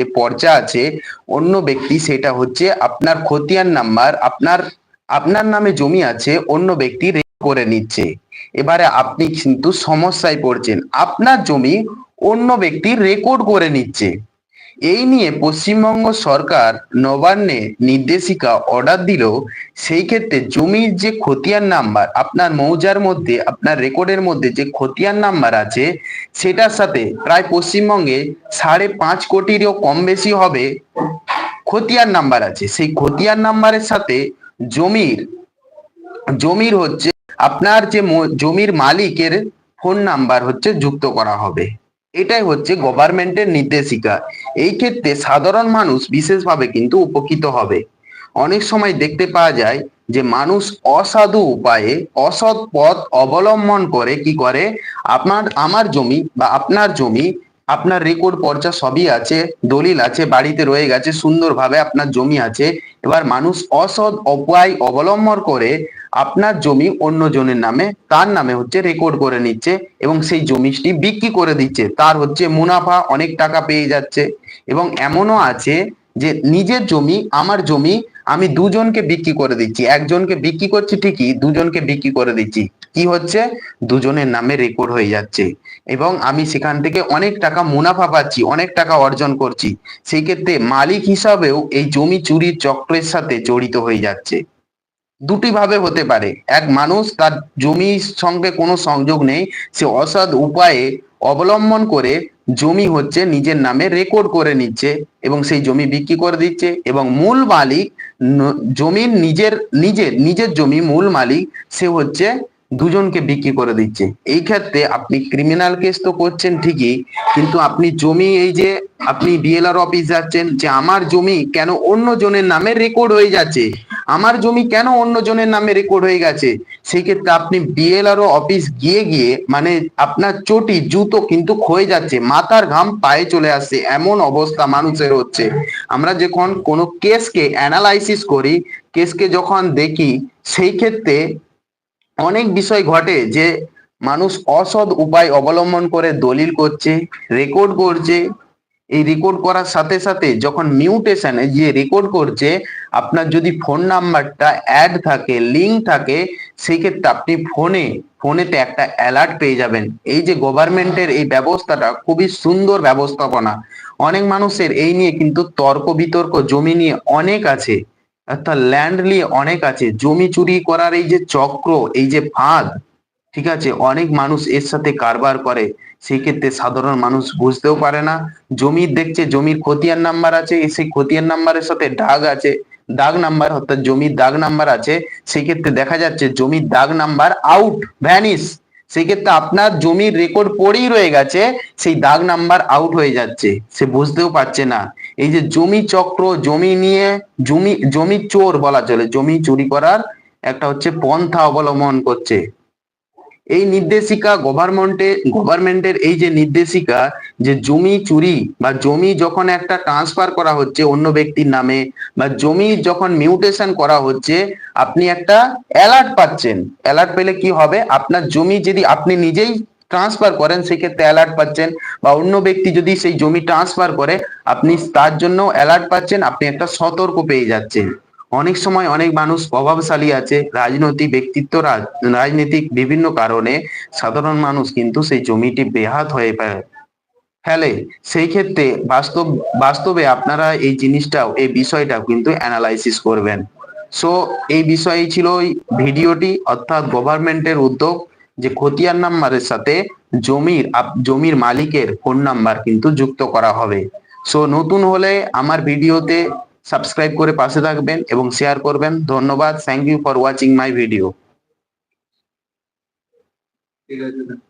যে পর্চা আছে, অন্য ব্যক্তি সেটা হচ্ছে আপনার খতিয়ান নাম্বার, আপনার আপনার নামে জমি আছে, অন্য ব্যক্তি করে নিচ্ছে। এবারে আপনি কিন্তু সমস্যায় পড়ছেন। আপনার জমি অন্য ব্যক্তি রেকর্ড করে নিচ্ছে। এই নিয়ে পশ্চিমবঙ্গ সরকার নবান্নে নির্দেশিকা অর্ডার দিল। সেই ক্ষেত্রে জমির যে খতিয়ান নাম্বার আপনার মৌজার মধ্যে, আপনার রেকর্ডের মধ্যে যে খতিয়ান নাম্বার আছে, সেটার সাথে প্রায় পশ্চিমবঙ্গে সাড়ে পাঁচ কোটিরও কম বেশি হবে খতিয়ান নাম্বার আছে। সেই খতিয়ান নাম্বারের সাথে জমির জমির হচ্ছে, আপনার যে জমির মালিকের ফোন নাম্বার হচ্ছে যুক্ত করা হবে। এটাই হচ্ছে গভর্নমেন্টের নির্দেশিকা। এই ক্ষেত্রে সাধারণ মানুষ বিশেষভাবে কিন্তু উপকৃত হবে। অনেক সময় দেখতে পাওয়া যায় যে মানুষ অসাধু উপায়ে, অসৎ পথ অবলম্বন করে কি করে? আপনার, আমার জমি বা আপনার জমি আপনার রেকর্ড পর্চা সবই আছে, দলিল আছে, বাড়িতে রয়ে গেছে, সুন্দরভাবে আপনার জমি আছে। এবার মানুষ অসৎ অপায় অবলম্বন করে আপনার জমি অন্য জনের নামে, তার নামে হচ্ছে রেকর্ড করে নিচ্ছে এবং সেই জমিটি বিক্রি করে দিচ্ছে। তার হচ্ছে মুনাফা অনেক টাকা পেয়ে যাচ্ছে এবং এমনও আছে যে নিজের জমি, আমার জমি, আমি দুজনকে বিক্রি করে দিচ্ছি। একজনকে বিক্রি করছি ঠিকই, দুজনকে বিক্রি করে দিচ্ছি। কি হচ্ছে? দুজনের নামে রেকর্ড হয়ে যাচ্ছে। এবং আমি সেখান থেকে অনেক টাকা মুনাফা পাচ্ছি, অনেক টাকা অর্জন করছি। সেই ক্ষেত্রে মালিক হিসাবেও এই জমি চুরির চক্রের সাথে জড়িত হয়ে যাচ্ছে। দুটি ভাবে হতে পারে। এক মানুষ তার জমির সঙ্গে কোনো সংযোগ নেই, সে অসৎ উপায়ে অবলম্বন করে জমি হচ্ছে নিজের নামে রেকর্ড করে নিচ্ছে এবং সেই জমি বিক্রি করে দিচ্ছে এবং মূল মালিক জমির নিজের নিজের নিজের জমি মূল মালিক সে হচ্ছে দুজনকে বিক্রি করে দিচ্ছে। এই ক্ষেত্রে আপনি ক্রিমিনাল কেস তো করছেন ঠিকই, কিন্তু আপনি জমি এই যে আপনি বিএলআর অফিস যাচ্ছেন যে আমার জমি কেন অন্য জনের নামে রেকর্ড হয়ে যাচ্ছে? আমার জমি কেন অন্য জনের নামে রেকর্ড হয়ে গেছে? সেই ক্ষেত্রে আপনি বিএলআরও অফিস গিয়ে গিয়ে মানে আপনার চটি, জুতো কিন্তু ক্ষয়ে যাচ্ছে, মাথার ঘাম পায়ে চলে আসছে, এমন অবস্থা মানুষের হচ্ছে। আমরা যখন কোনো কেসকে অ্যানালাইসিস করি কেসকে যখন দেখি সেই ক্ষেত্রে অনেক বিষয় ঘটে যে মানুষ অসৎ উপায় অবলম্বন করে দলিল করছে রেকর্ড করছে এই রেকর্ড করার সাথে সাথে যখন মিউটেশনে যে রেকর্ড করছে, আপনার যদি ফোন নাম্বারটা অ্যাড থাকে লিঙ্ক থাকে সেই ক্ষেত্রে আপনি ফোনে ফোনেতে একটা অ্যালার্ট পেয়ে যাবেন। এই যে গভর্নমেন্টের এই ব্যবস্থাটা খুবই সুন্দর ব্যবস্থাপনা। অনেক মানুষের এই নিয়ে কিন্তু তর্ক বিতর্ক, জমি নিয়ে অনেক আছে, অর্থাৎ ল্যান্ড নিয়ে অনেক আছে। জমি চুরি করার এই যে চক্র, এই যে ফাঁদ ঠিক আছে? অনেক মানুষ এর সাথে কারবার করে সেই ক্ষেত্রে সাধারণ মানুষ বুঝতেও পারে না। জমির দেখছে, জমির খতিয়ান নাম্বার আছে, সেই খতিয়ান নাম্বারের সাথে দাগ আছে। দাগ নাম্বার অর্থাৎ জমির দাগ নাম্বার আছে সেই ক্ষেত্রে দেখা যাচ্ছে জমির দাগ নাম্বার আউট ভ্যানিস সেই ক্ষেত্রে আপনার জমির রেকর্ড পড়েই রয়ে গেছে, সেই দাগ নাম্বার আউট হয়ে যাচ্ছে। সে বুঝতেও পারছে না। এই যে জমি চক্র, জমি নিয়ে, জমি জমি চোর বলা চলে, জমি চুরি করার একটা হচ্ছে পন্থা অবলম্বন করছে। এই নির্দেশিকা গভর্নমেন্টে, গভর্নমেন্টের এই যে নির্দেশিকা যে জমি চুরি বা জমি যখন একটা ট্রান্সফার করা হচ্ছে অন্য ব্যক্তির নামে বা জমি যখন মিউটেশন করা হচ্ছে, আপনি একটা অ্যালার্ট পাচ্ছেন। অ্যালার্ট পেলে কি হবে? আপনার জমি যদি আপনি নিজেই ট্রান্সফার করেন, সেক্ষেত্রে অ্যালার্ট পাচ্ছেন বা অন্য ব্যক্তি যদি সেই জমি ট্রান্সফার করে, আপনি তার জন্য অ্যালার্ট পাচ্ছেন, আপনি একটা সতর্ক পেয়ে যাচ্ছেন। অনেক সময় অনেক মানুষ প্রভাবশালী আছে, রাজনৈতিক ব্যক্তিত্ব, রাজ- রাজনৈতিক বিভিন্ন কারণে সাধারণ মানুষ কিন্তু সেই জমিটি বেহাত হয়ে পড়ে ফেলে। সেই ক্ষেত্রে বাস্তব, বাস্তবে আপনারা এই জিনিসটাও, এই বিষয়টাও কিন্তু অ্যানালাইসিস করবেন। সো এই বিষয়ে ছিল ওই ভিডিওটি, অর্থাৎ গভর্নমেন্টের উদ্যোগ যে খতিয়ান নাম্বারের সাথে জমির জমির মালিকের ফোন নাম্বার কিন্তু যুক্ত করা হবে। সো নতুন হলে আমার ভিডিওতে সাবস্ক্রাইব করে পাশে থাকবেন এবং শেয়ার করবেন। ধন্যবাদ। Thank you for watching my video ঠিক আছে